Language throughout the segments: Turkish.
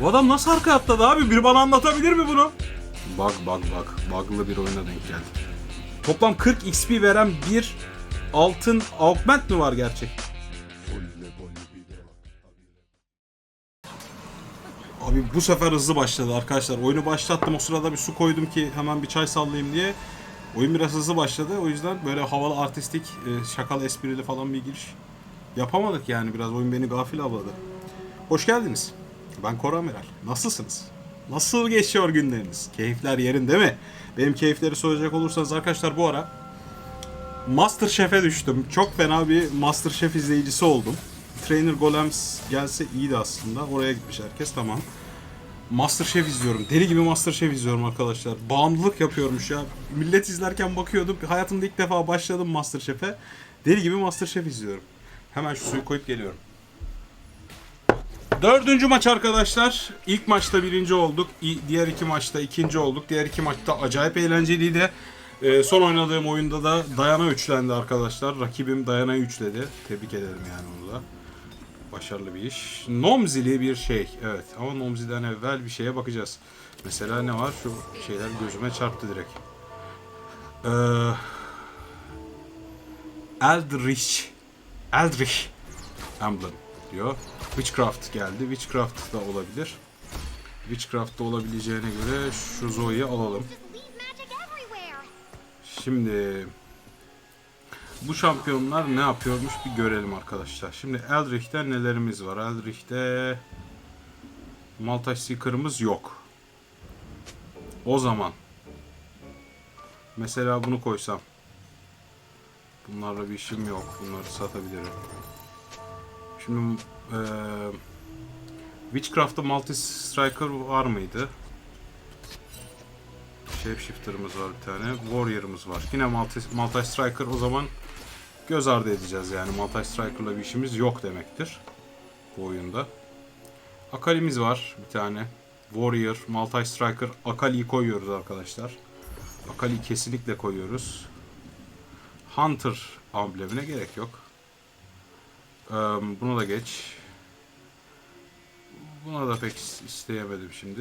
Bu adam nasıl arka atladı abi? Biri bana anlatabilir mi bunu? Bug bug bug. Bug'lı bir oyuna denk geldik. Toplam 40 XP veren bir altın augment mi var gerçek? Abi bu sefer hızlı başladı arkadaşlar. Oyunu başlattım o sırada bir su koydum ki hemen bir çay sallayayım diye. Oyun biraz hızlı başladı. O yüzden böyle havalı artistik, e, şakalı esprili falan bir giriş yapamadık yani. Biraz oyun beni gafil avladı. Hoş geldiniz. Ben Koran Meral. Nasılsınız? Nasıl geçiyor günleriniz? Keyifler yerinde mi? Benim keyifleri soracak olursanız arkadaşlar bu ara Masterchef'e düştüm. Çok fena bir Masterchef izleyicisi oldum. Trainer Golems gelse iyiydi aslında. Oraya gitmiş herkes tamam. Masterchef izliyorum. Deli gibi Masterchef izliyorum arkadaşlar. Bağımlılık yapıyormuş ya. Millet izlerken bakıyordum. Hayatımda ilk defa başladım Masterchef'e. Deli gibi Masterchef izliyorum. Hemen şu suyu koyup geliyorum. Dördüncü maç arkadaşlar. İlk maçta birinci olduk. Diğer iki maçta ikinci olduk. Diğer iki maçta acayip eğlenceliydi. Ee, son oynadığım oyunda da Dayana üçlendi arkadaşlar. Rakibim Dayana'yı üçledi. Tebrik ederim yani onu da. Başarılı bir iş. Nomzili bir şey. Evet ama Nomzi'den evvel bir şeye bakacağız. Mesela ne var? Şu şeyler gözüme çarptı direkt. Ee, Eldritch. Eldritch Emblem diyor. Witchcraft geldi. Witchcraft da olabilir. Witchcraft da olabileceğine göre şu Zoe'yi alalım. Şimdi bu şampiyonlar ne yapıyormuş bir görelim arkadaşlar. Şimdi Eldrich'te nelerimiz var? Eldrich'te Maltaş Seeker'ımız yok. O zaman mesela bunu koysam bunlarla bir işim yok. Bunları satabilirim. Şimdi eee Witchcraft'ta Multi Striker var mıydı? Shapeshifter'ımız var bir tane. Warrior'ımız var. Yine Multi, Multi Striker o zaman göz ardı edeceğiz yani. Multi Striker'la bir işimiz yok demektir. Bu oyunda. Akali'miz var bir tane. Warrior, Multi Striker, Akali'yi koyuyoruz arkadaşlar. Akali'yi kesinlikle koyuyoruz. Hunter amblemine gerek yok. Buna da geç. Buna da pek is- isteyemedim şimdi.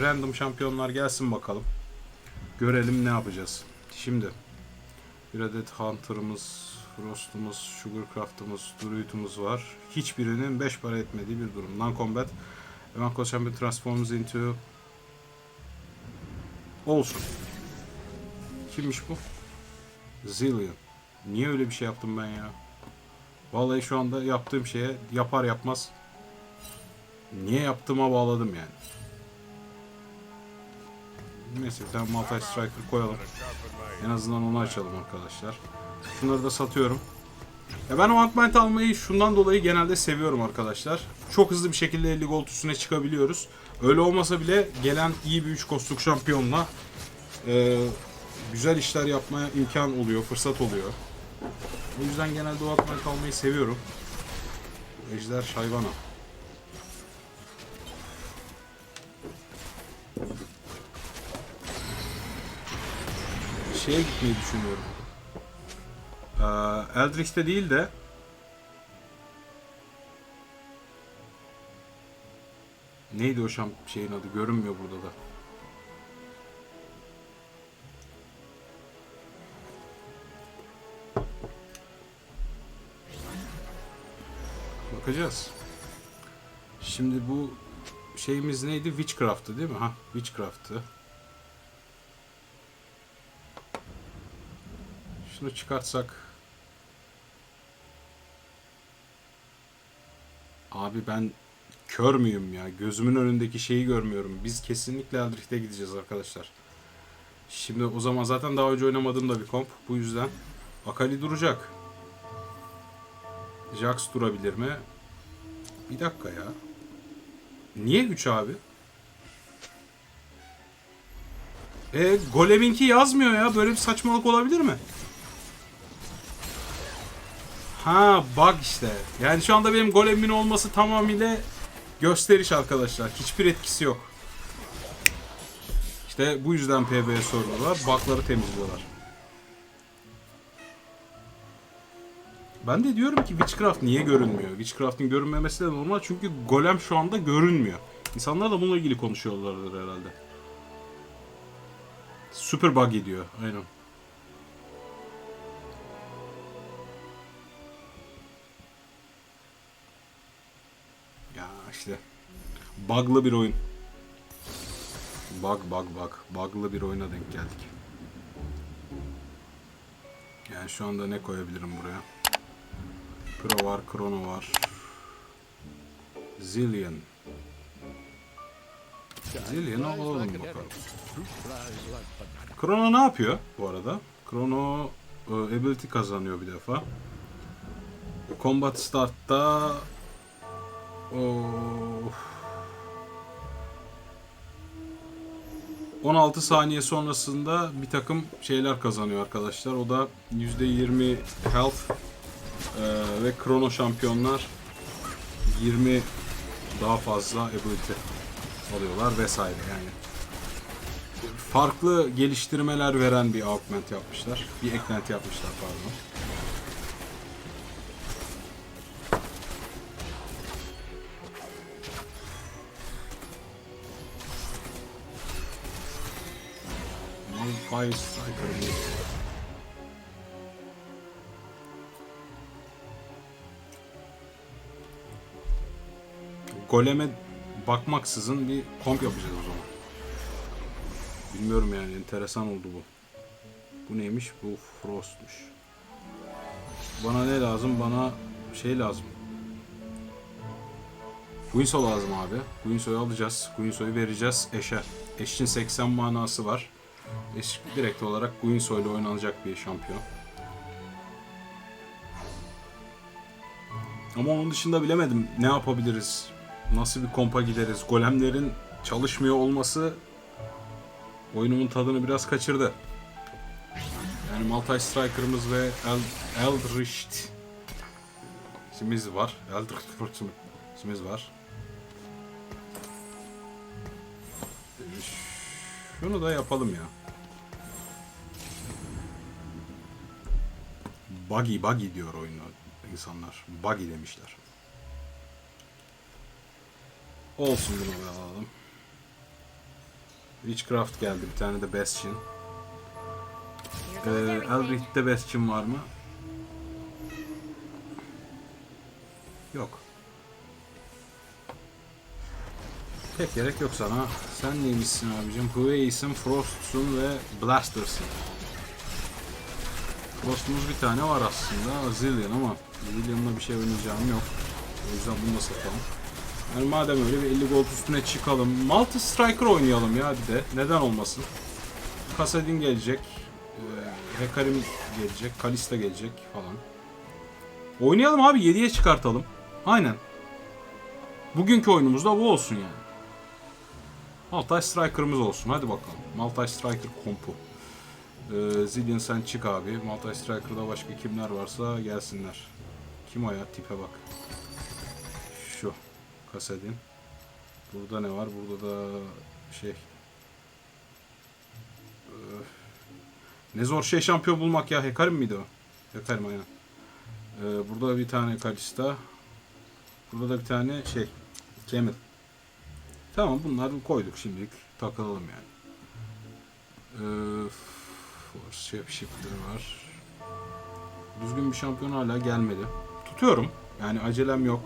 Random şampiyonlar gelsin bakalım. Görelim ne yapacağız. Şimdi bir adet Hunter'ımız, Frost'umuz, Sugarcraft'ımız, Druid'umuz var. Hiçbirinin 5 para etmediği bir durum. Non-combat. Evanko Champion transforms into Olsun. Kimmiş bu? Zillion. Niye öyle bir şey yaptım ben ya? Vallahi şu anda yaptığım şeye yapar yapmaz niye yaptığıma bağladım yani. Neyse bir tane Multi Striker koyalım. En azından onu açalım arkadaşlar. Şunları da satıyorum. Ya ben o augment almayı şundan dolayı genelde seviyorum arkadaşlar. Çok hızlı bir şekilde 50 gold üstüne çıkabiliyoruz. Öyle olmasa bile gelen iyi bir 3 kostluk şampiyonla e, güzel işler yapmaya imkan oluyor, fırsat oluyor. O yüzden genelde o augment almayı seviyorum. Ejder Şayvana. şeye gitmeyi düşünüyorum. Ee, Eldritch'te değil de Neydi o şam şeyin adı? Görünmüyor burada da. Bakacağız. Şimdi bu şeyimiz neydi? Witchcraft'tı değil mi? Ha, Witchcraft'tı. Şunu çıkartsak. Abi ben kör müyüm ya? Gözümün önündeki şeyi görmüyorum. Biz kesinlikle Eldritch'e gideceğiz arkadaşlar. Şimdi o zaman zaten daha önce oynamadığım da bir komp. Bu yüzden Akali duracak. Jax durabilir mi? Bir dakika ya. Niye 3 abi? E Golem'inki yazmıyor ya. Böyle bir saçmalık olabilir mi? Ha bug işte. Yani şu anda benim golemimin olması tamamıyla gösteriş arkadaşlar. Hiçbir etkisi yok. İşte bu yüzden PB'ye soruyorlar. Bug'ları temizliyorlar. Ben de diyorum ki Witchcraft niye görünmüyor? Witchcraft'ın görünmemesi de normal çünkü golem şu anda görünmüyor. İnsanlar da bununla ilgili konuşuyorlardır herhalde. Super buggy diyor. Aynen. Ya işte. Bug'lı bir oyun. Bug bug bug. Bug'lı bir oyuna denk geldik. Yani şu anda ne koyabilirim buraya? Pro var, Chrono var. Zillion. Zillion'u alalım bakalım. Chrono ne yapıyor bu arada? Chrono e, ability kazanıyor bir defa. Combat Start'ta Of. 16 saniye sonrasında bir takım şeyler kazanıyor arkadaşlar. O da %20 health e, ve krono şampiyonlar 20 daha fazla ability alıyorlar vesaire yani. Farklı geliştirmeler veren bir augment yapmışlar. Bir eklenti yapmışlar pardon. Malphite Striker Goleme bakmaksızın bir komp yapacağız o zaman. Bilmiyorum yani enteresan oldu bu. Bu neymiş? Bu Frost'muş. Bana ne lazım? Bana şey lazım. Guinsoo lazım abi. Guinsoo'yu alacağız. Guinsoo'yu vereceğiz eşe. Eşin 80 manası var. Eş direkt olarak Guinsoo ile oynanacak bir şampiyon. Ama onun dışında bilemedim ne yapabiliriz. Nasıl bir kompa gideriz. Golemlerin çalışmıyor olması oyunumun tadını biraz kaçırdı. Yani Multi Striker'ımız ve El Eldritch isimiz var. Eldritch isimiz var. Şunu da yapalım ya. Buggy buggy diyor oyunda insanlar. Buggy demişler. Olsun bunu da alalım. Witchcraft geldi. Bir tane de Bastion. Ee. Eldritch'te Bastion var mı? Yok. Pek gerek yok sana. Sen neymişsin abicim? Huey'sin, Frost'sun ve Blaster'sın. Frost'umuz bir tane var aslında. Zillion ama Zillion'la bir şey oynayacağım yok. O yüzden bunu da satalım. Yani madem öyle bir 50 gold üstüne çıkalım. Multi Striker oynayalım ya bir de. Neden olmasın? Kasadin gelecek. Ee, Hekarim gelecek. Kalista gelecek falan. Oynayalım abi 7'ye çıkartalım. Aynen. Bugünkü oyunumuz da bu olsun yani. Multi Striker'ımız olsun. Hadi bakalım. Multi Striker kompu. Ee, Zillion sen çık abi. Multi Striker'da başka kimler varsa gelsinler. Kim o ya? Tipe bak. Şu. Kasadin. Burada ne var? Burada da şey. Ne zor şey şampiyon bulmak ya. Hekarim miydi o? Hekarim aynen. Ee, burada bir tane Kalista. Burada da bir tane şey. Camel. Tamam bunları koyduk şimdilik. Takılalım yani. Ee, Force Shape Shifter var. Düzgün bir şampiyon hala gelmedi. Tutuyorum. Yani acelem yok.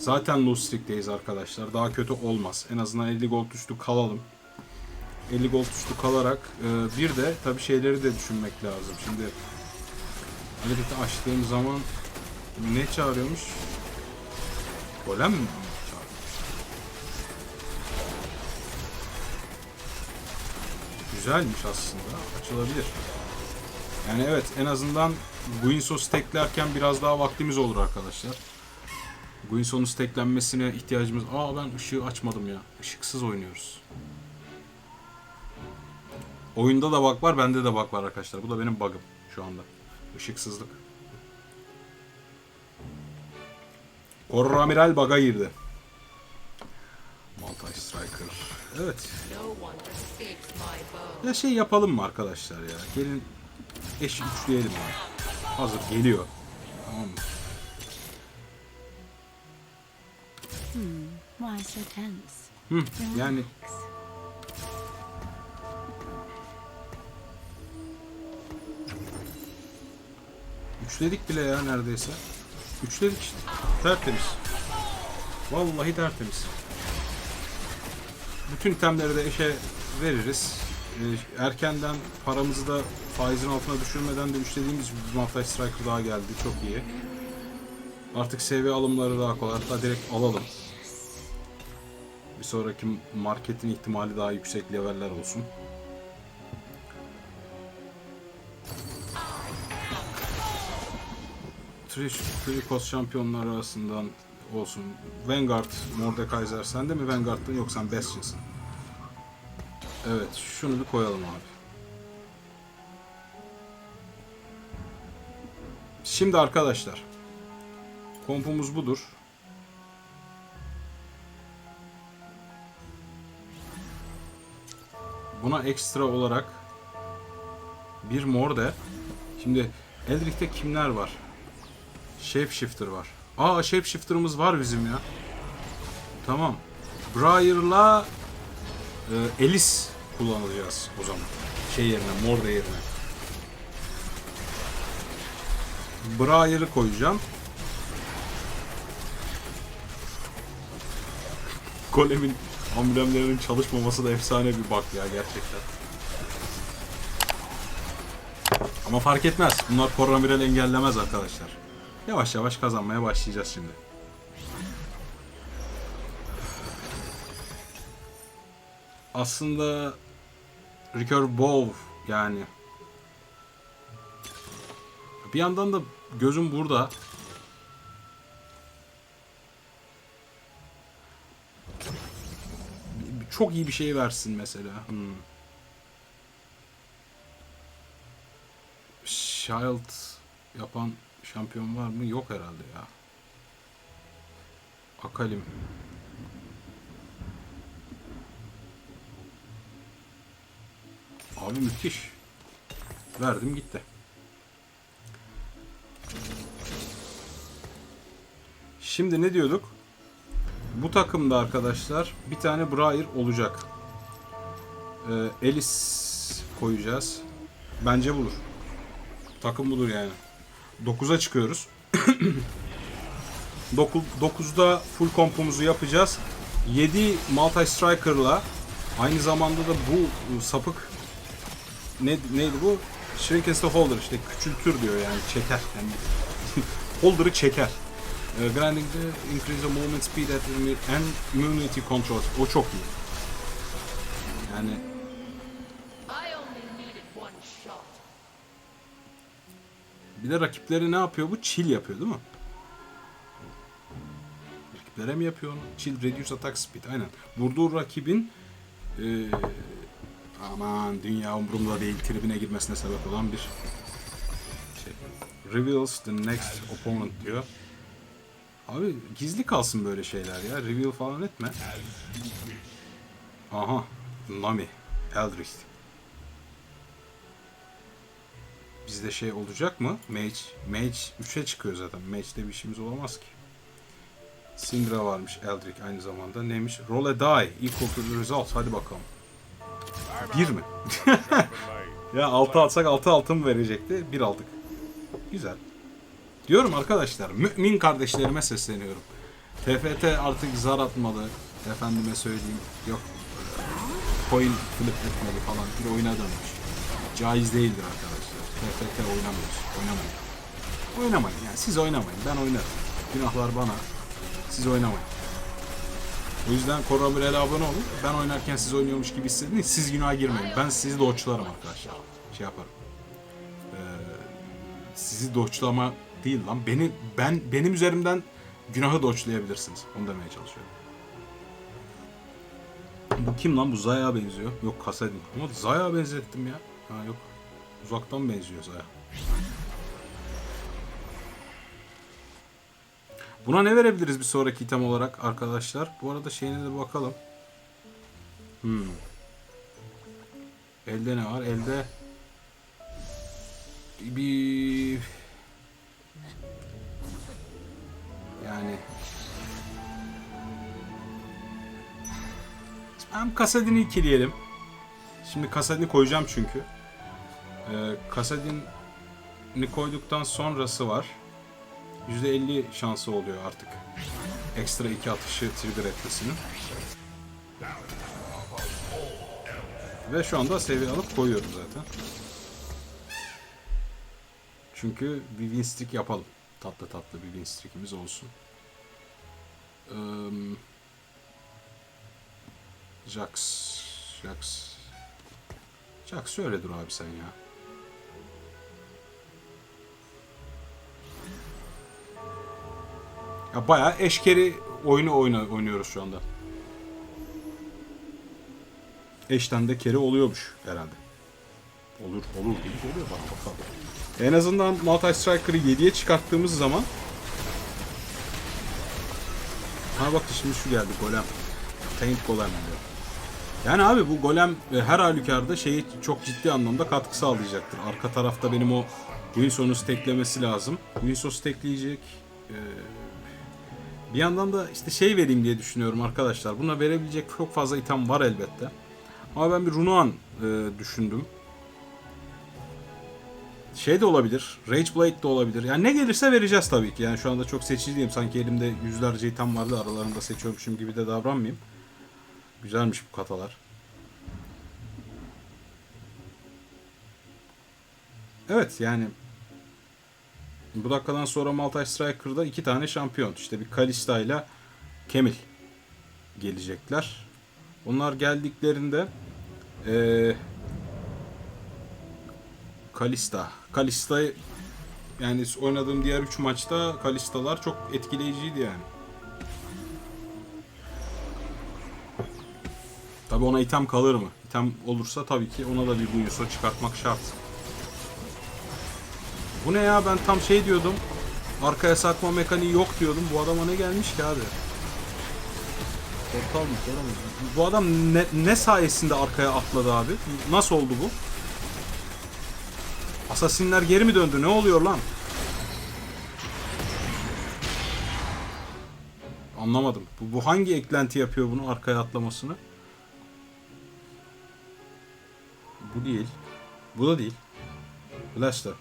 Zaten low streak'teyiz arkadaşlar. Daha kötü olmaz. En azından 50 gold üstü kalalım. 50 gold üstü kalarak e, bir de tabii şeyleri de düşünmek lazım. Şimdi Hareketi açtığım zaman ne çağırıyormuş? Golem mi? Güzelmiş aslında. Açılabilir. Yani evet en azından Guinsoo stacklerken biraz daha vaktimiz olur arkadaşlar. Guinsoo'nun stacklenmesine ihtiyacımız... Aa ben ışığı açmadım ya. Işıksız oynuyoruz. Oyunda da bug var, bende de bug var arkadaşlar. Bu da benim bug'ım şu anda. Işıksızlık. Horror Amiral bug'a girdi. Multi Striker. Evet. Ya şey yapalım mı arkadaşlar ya? Gelin eş üçleyelim ya. Hazır geliyor. Tamam mı? Why so tense? Hı, yani Üçledik bile ya neredeyse. Üçledik işte. Tertemiz. Vallahi tertemiz. Bütün itemleri de eşe veririz. Ee, erkenden paramızı da faizin altına düşürmeden de üçlediğimiz bir Malphite Striker daha geldi. Çok iyi. Artık seviye alımları daha kolay. Hatta direkt alalım. Bir sonraki marketin ihtimali daha yüksek leveller olsun. Trish, Trikos şampiyonlar arasından olsun. Vanguard, Mordekaiser. Sen de mi Vanguard'ın yok sen Bastion'sın. Evet, şunu bir koyalım abi. Şimdi arkadaşlar. Kompumuz budur. Buna ekstra olarak bir morde. Şimdi Eldrick'te kimler var? Shapeshifter var. Aa Shapeshifter'ımız var bizim ya. Tamam. Briar'la e, Elis kullanacağız o zaman. Şey yerine, Morde yerine. Briar'ı koyacağım. Golem'in amblemlerinin çalışmaması da efsane bir bak ya gerçekten. Ama fark etmez. Bunlar Corramirel engellemez arkadaşlar. Yavaş yavaş kazanmaya başlayacağız şimdi. Aslında Recurve Bow yani bir yandan da gözüm burada. Çok iyi bir şey versin mesela. Hmm. Child yapan şampiyon var mı? Yok herhalde ya. Akalim. Abi müthiş. Verdim gitti. Şimdi ne diyorduk? Bu takımda arkadaşlar bir tane Briar olacak. Ee, Elis koyacağız. Bence budur. Takım budur yani. 9'a çıkıyoruz. 9'da full kompumuzu yapacağız. 7 Multi Striker'la aynı zamanda da bu e, sapık ne, neydi bu? Shrink the holder işte küçültür diyor yani çeker. Yani holder'ı çeker. E, grinding the increase the movement speed at and immunity control. O çok iyi. Yani. Bir de rakipleri ne yapıyor bu? Chill yapıyor değil mi? Rakiplere mi yapıyor onu? Chill reduce attack speed. Aynen. Vurduğu rakibin eee aman dünya umurumda değil tribine girmesine sebep olan bir şey. Reveals the next opponent diyor. Abi gizli kalsın böyle şeyler ya. Reveal falan etme. Aha. Nami. Eldritch. Bizde şey olacak mı? Mage. Mage 3'e çıkıyor zaten. Mage'de bir işimiz olamaz ki. Syndra varmış Eldrick aynı zamanda. Neymiş? Roll a die. Equal result. Hadi bakalım. Bir mi? ya 6 alsak 6 altın verecekti. Bir aldık. Güzel. Diyorum arkadaşlar. Mümin kardeşlerime sesleniyorum. TFT artık zar atmalı. Efendime söyleyeyim. Yok. Coin flip etmeli falan. Bir oyuna dönmüş. Caiz değildir arkadaşlar. TFT oynamıyoruz. Oynamayın. Oynamayın yani. Siz oynamayın. Ben oynarım. Günahlar bana. Siz oynamayın. O yüzden Korabirel'e abone olun. Ben oynarken siz oynuyormuş gibi hissedin. Siz günaha girmeyin. Ben sizi doçlarım arkadaşlar. Şey yaparım. Ee, sizi doçlama değil lan. Beni ben benim üzerimden günahı doçlayabilirsiniz. Onu demeye çalışıyorum. Bu kim lan? Bu Zaya benziyor. Yok Kasadin. Ama Zaya benzettim ya. Ha yok. Uzaktan benziyor Zaya. Buna ne verebiliriz bir sonraki item olarak arkadaşlar? Bu arada şeyine de bakalım. Hmm. Elde ne var? Elde bir yani Hem Kasadin'i ikileyelim. Şimdi Kasadin'i koyacağım çünkü. Ee, Kasadin'i koyduktan sonrası var. %50 şansı oluyor artık. Ekstra iki atışı trigger etmesinin. Ve şu anda seviye alıp koyuyorum zaten. Çünkü bir win streak yapalım. Tatlı tatlı bir win streak'imiz olsun. Eee Jax. Jax. Jax şöyle dur abi sen ya. Ya bayağı eşkeri oyunu oynuyoruz şu anda. Eşten de keri oluyormuş herhalde. Olur, olur değil oluyor bak bakalım. En azından Multi Striker'ı 7'ye çıkarttığımız zaman Ha bak şimdi şu geldi golem. Taint golem diyor. Yani abi bu golem e, her halükarda şeyi çok ciddi anlamda katkı sağlayacaktır. Arka tarafta benim o Winson'u steklemesi lazım. Winston stekleyecek. Ee, bir yandan da işte şey vereyim diye düşünüyorum arkadaşlar. Buna verebilecek çok fazla item var elbette. Ama ben bir Runuan e, düşündüm. Şey de olabilir. Rage Blade de olabilir. Yani ne gelirse vereceğiz tabii ki. Yani şu anda çok seçici değilim. Sanki elimde yüzlerce item vardı. Aralarında seçiyormuşum gibi de davranmayayım. Güzelmiş bu katalar. Evet yani bu dakikadan sonra Multi Striker'da iki tane şampiyon. İşte bir Kalista ile Kemil gelecekler. Onlar geldiklerinde eee Kalista. Kalista yani oynadığım diğer 3 maçta Kalista'lar çok etkileyiciydi yani. Tabi ona item kalır mı? İtem olursa tabii ki ona da bir Buyuso çıkartmak şart. Bu ne ya ben tam şey diyordum. Arkaya sakma mekaniği yok diyordum. Bu adama ne gelmiş ki abi? Portal mı? Bu adam ne, ne sayesinde arkaya atladı abi? Nasıl oldu bu? Asasinler geri mi döndü? Ne oluyor lan? Anlamadım. Bu, bu hangi eklenti yapıyor bunu arkaya atlamasını? Bu değil. Bu da değil. Blaster.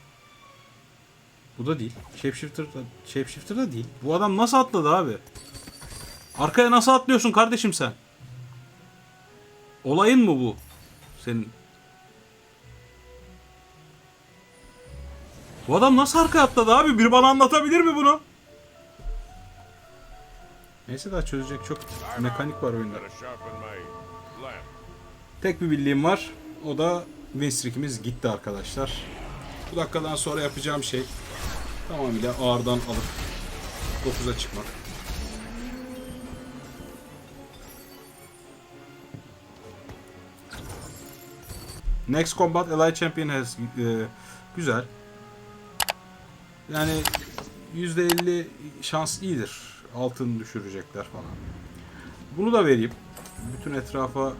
Bu da değil. Shapeshifter da, Shapeshifter da değil. Bu adam nasıl atladı abi? Arkaya nasıl atlıyorsun kardeşim sen? Olayın mı bu? Senin Bu adam nasıl arkaya atladı abi? Bir bana anlatabilir mi bunu? Neyse daha çözecek çok mekanik var oyunda. Tek bir bildiğim var. O da win streak'imiz gitti arkadaşlar. Bu dakikadan sonra yapacağım şey tamamıyla ağırdan alıp 9'a çıkmak. Next Combat Elite Champion has e, güzel. Yani %50 şans iyidir. Altın düşürecekler falan. Bunu da vereyim. Bütün etrafa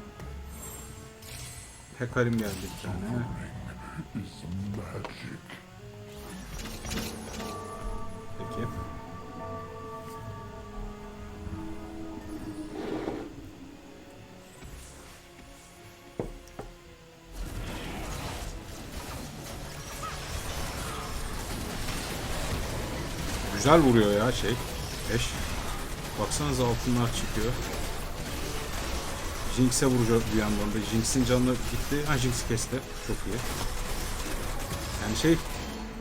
Hekarim geldi bir tane. Güzel vuruyor ya şey. Eş. Baksanıza altınlar çıkıyor. Jinx'e vuracak bir yandan da. Jinx'in canı gitti. Ha Jinx kesti. Çok iyi. Yani şey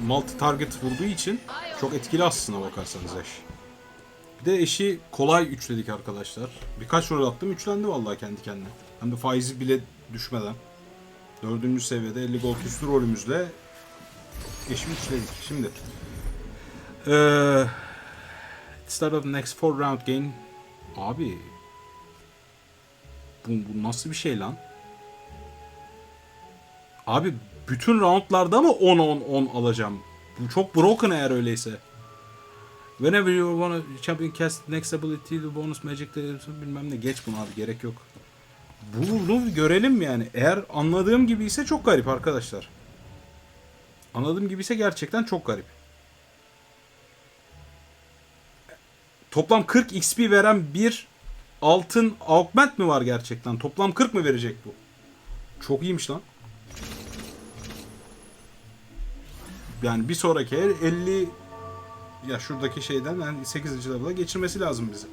multi target vurduğu için çok etkili aslına bakarsanız eş. Bir de eşi kolay üçledik arkadaşlar. Birkaç rol attım üçlendi vallahi kendi kendine. Hem de faizi bile düşmeden. Dördüncü seviyede 50 gold üstü rolümüzle eşi üçledik. Şimdi eee start of the next four round game abi bu, bu nasıl bir şey lan? Abi bütün roundlarda mı 10-10-10 alacağım? Bu çok broken eğer öyleyse. Whenever you wanna champion cast next ability the bonus magic de- bilmem ne geç bunu abi gerek yok. Bunu görelim yani. Eğer anladığım gibi ise çok garip arkadaşlar. Anladığım gibi ise gerçekten çok garip. Toplam 40 XP veren bir altın augment mi var gerçekten? Toplam 40 mı verecek bu? Çok iyiymiş lan. Yani bir sonraki el 50 ya şuradaki şeyden yani 8. level'a geçirmesi lazım bizi.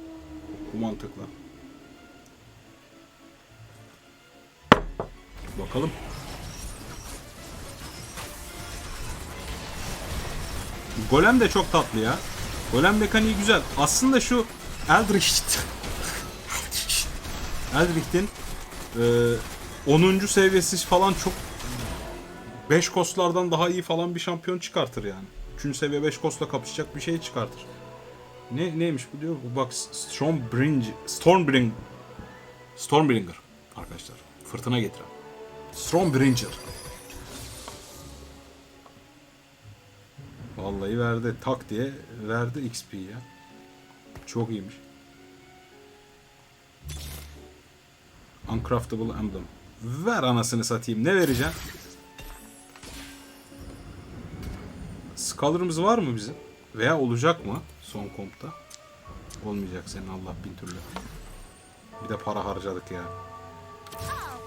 Bu mantıkla. Bakalım. Golem de çok tatlı ya. Golem mekaniği güzel. Aslında şu Eldritch Eldritch'in e, 10. seviyesi falan çok 5 kostlardan daha iyi falan bir şampiyon çıkartır yani. 3. seviye 5 kostla kapışacak bir şey çıkartır. Ne neymiş bu diyor? Bu bak Stormbringer Stormbring Stormbringer arkadaşlar. Fırtına getiren. Stormbringer. Vallahi verdi. Tak diye verdi XP'yi ya. Çok iyiymiş. Uncraftable Emblem. Ver anasını satayım. Ne vereceğim? Scholar'ımız var mı bizim? Veya olacak mı son kompta? Olmayacak senin Allah bin türlü. Bir de para harcadık ya. Out.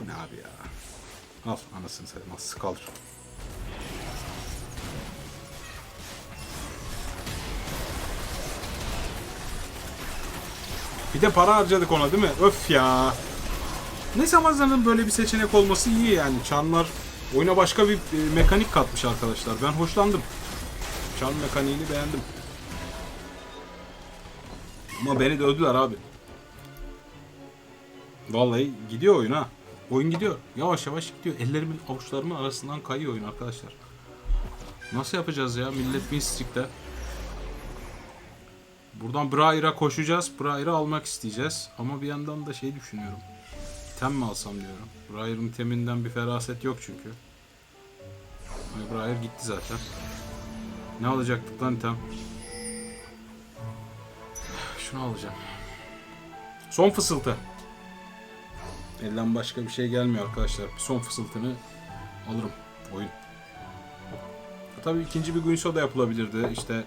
Bu ne abi ya? Al anasını satayım. Al Scholar. Bir de para harcadık ona değil mi? Öf ya. Neyse ama zaten böyle bir seçenek olması iyi yani. Çanlar oyuna başka bir e, mekanik katmış arkadaşlar. Ben hoşlandım. Çan mekaniğini beğendim. Ama beni dövdüler abi. Vallahi gidiyor oyun ha. Oyun gidiyor. Yavaş yavaş gidiyor. Ellerimin avuçlarımın arasından kayıyor oyun arkadaşlar. Nasıl yapacağız ya? Millet win streak'te. Buradan Brair'a koşacağız. Brair'ı almak isteyeceğiz. Ama bir yandan da şey düşünüyorum. İtem mi alsam diyorum. Brair'ın iteminden bir feraset yok çünkü. Ay Brair gitti zaten. Ne alacaktık lan item? Şunu alacağım. Son fısıltı. Elden başka bir şey gelmiyor arkadaşlar. Son fısıltını alırım. Oyun. Tabii ikinci bir Guinsoo da yapılabilirdi. İşte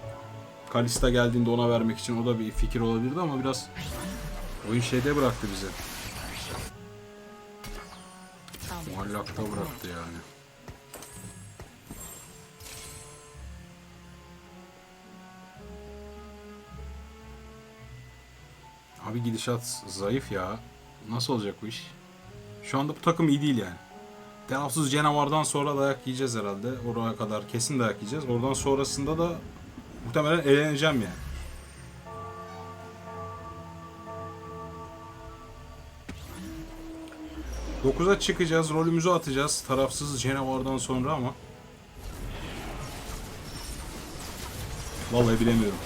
Kalista geldiğinde ona vermek için o da bir fikir olabilirdi ama biraz oyun şeyde bıraktı bizi. Muallakta bıraktı yani. Abi gidişat zayıf ya. Nasıl olacak bu iş? Şu anda bu takım iyi değil yani. Telaffuz canavardan sonra dayak yiyeceğiz herhalde. Oraya kadar kesin dayak yiyeceğiz. Oradan sonrasında da muhtemelen eğleneceğim yani. Dokuza çıkacağız, rolümüzü atacağız tarafsız canavardan sonra ama Vallahi bilemiyorum.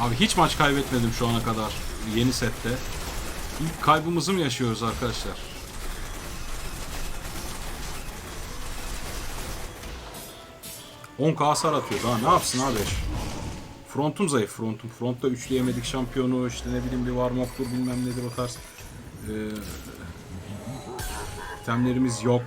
Abi hiç maç kaybetmedim şu ana kadar yeni sette. İlk kaybımızı mı yaşıyoruz arkadaşlar? ...10k hasar atıyor daha ne yapsın abi? Frontum zayıf frontum. Frontta üçleyemedik şampiyonu işte ne bileyim bir Warmock'tur bilmem nedir o tarz. Ee, itemlerimiz yok.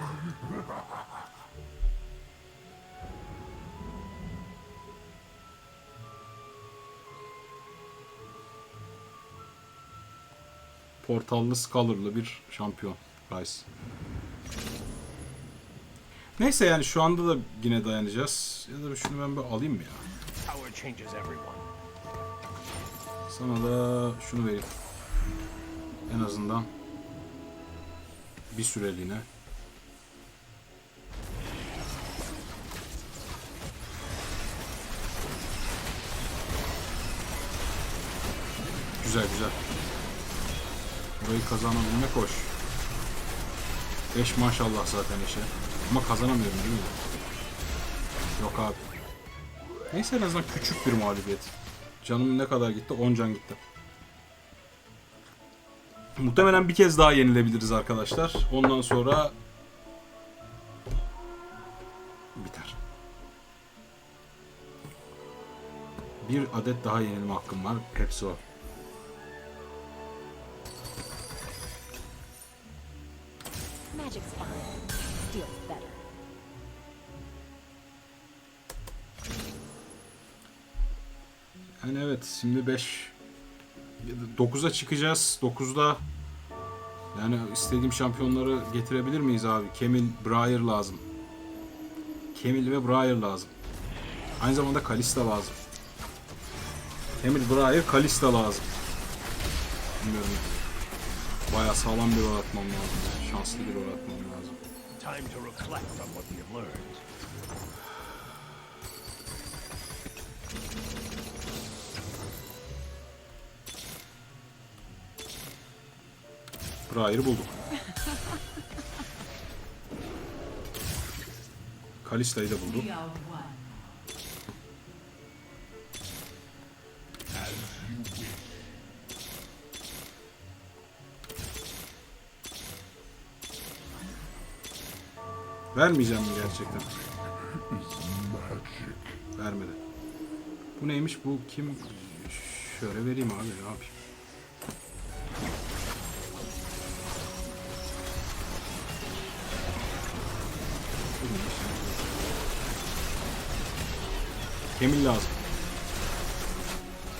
Portallı Scholar'lı bir şampiyon Rice. Neyse yani şu anda da yine dayanacağız. Ya da şunu ben bir alayım mı ya? Sana da şunu vereyim. En azından bir süreliğine. Güzel güzel. Burayı kazanabilmek hoş. 5 maşallah zaten işe. Ama kazanamıyorum değil mi? Yok abi. Neyse en azından küçük bir mağlubiyet. Canım ne kadar gitti? 10 can gitti. Muhtemelen bir kez daha yenilebiliriz arkadaşlar. Ondan sonra biter. Bir adet daha yenilme hakkım var. Hepsi o. şimdi 5 9'a çıkacağız. 9'da yani istediğim şampiyonları getirebilir miyiz abi? Kemil, Briar lazım. Kemil ve Briar lazım. Aynı zamanda Kalista lazım. Kemil, Briar, Kalista lazım. Bilmiyorum. Bayağı sağlam bir rol atmam lazım. Şanslı bir rol atmam lazım. Time to reflect on what we learned. Briar'ı bulduk. Kalista'yı da bulduk. Vermeyeceğim mi gerçekten? Vermedi. Bu neymiş? Bu kim? Şöyle vereyim abi ne yapayım? Kemil lazım.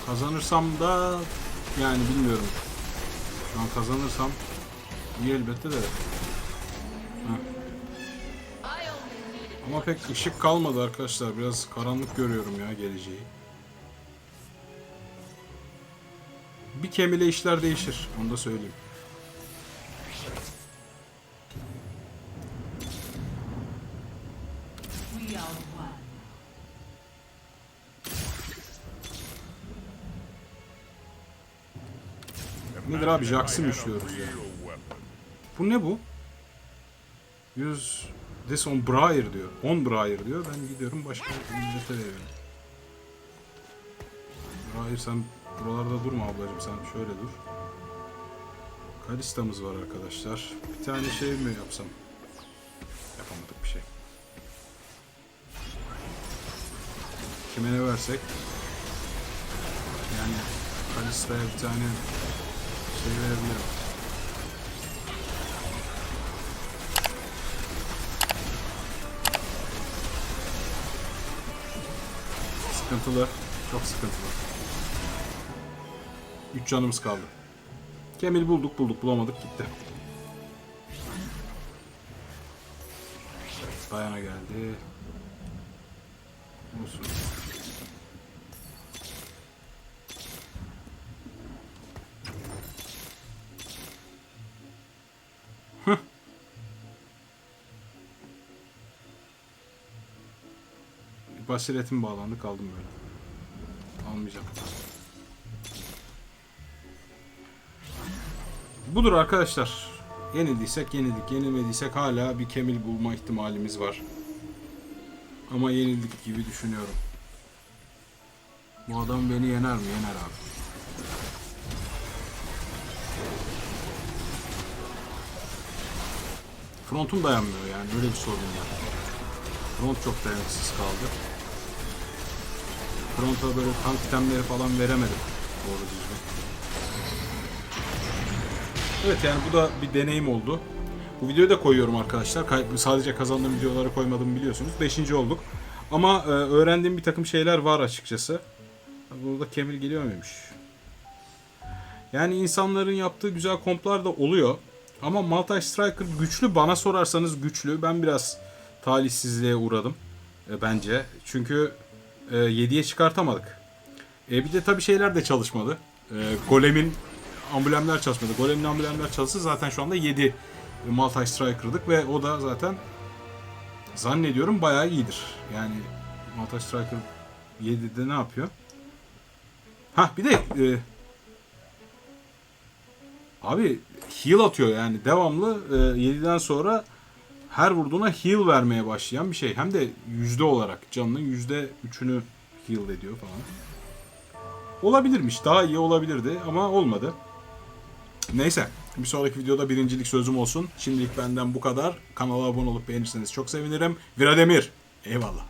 Kazanırsam da yani bilmiyorum. Şu an kazanırsam iyi elbette de. Heh. Ama pek ışık kalmadı arkadaşlar. Biraz karanlık görüyorum ya geleceği. Bir kemile işler değişir. Onu da söyleyeyim. Jax'ı mı üşüyoruz ya? Bu ne bu? 100 this on Briar diyor. On Briar diyor. Ben gidiyorum başka bir millete veriyorum. Briar sen buralarda durma ablacığım sen şöyle dur. Kalista'mız var arkadaşlar. Bir tane şey mi yapsam? Yapamadık bir şey. Kime ne versek? Yani Kalista'ya bir tane şey verebilirim. Sıkıntılı. Çok sıkıntılı. 3 canımız kaldı. Kemil bulduk bulduk bulamadık gitti. Dayana geldi. Olsun. Basiretim bağlandı kaldım böyle. Almayacağım. Budur arkadaşlar. Yenildiysek yenildik. Yenilmediysek hala bir kemil bulma ihtimalimiz var. Ama yenildik gibi düşünüyorum. Bu adam beni yener mi? Yener abi. Frontum dayanmıyor yani. Böyle bir sorun var. Front çok dayanıksız kaldı. Front'a böyle tank itemleri falan veremedim. Doğru düzgün. Evet yani bu da bir deneyim oldu. Bu videoyu da koyuyorum arkadaşlar. Sadece kazandığım videoları koymadım biliyorsunuz. Beşinci olduk. Ama e, öğrendiğim bir takım şeyler var açıkçası. Burada Kemil geliyor muymuş? Yani insanların yaptığı güzel komplar da oluyor. Ama Multi Striker güçlü bana sorarsanız güçlü. Ben biraz talihsizliğe uğradım e, bence. Çünkü e, 7'ye çıkartamadık. E, bir de tabii şeyler de çalışmadı. E, Golem'in amblemler çalışmadı. Golem'in amblemler çalışsa zaten şu anda 7 Multi Striker'dık ve o da zaten zannediyorum bayağı iyidir. Yani Multi Striker 7'de ne yapıyor? Ha bir de e, abi heal atıyor yani devamlı e, 7'den sonra her vurduğuna heal vermeye başlayan bir şey. Hem de yüzde olarak canının yüzde üçünü heal ediyor falan. Olabilirmiş. Daha iyi olabilirdi ama olmadı. Neyse. Bir sonraki videoda birincilik sözüm olsun. Şimdilik benden bu kadar. Kanala abone olup beğenirseniz çok sevinirim. Virademir. Eyvallah.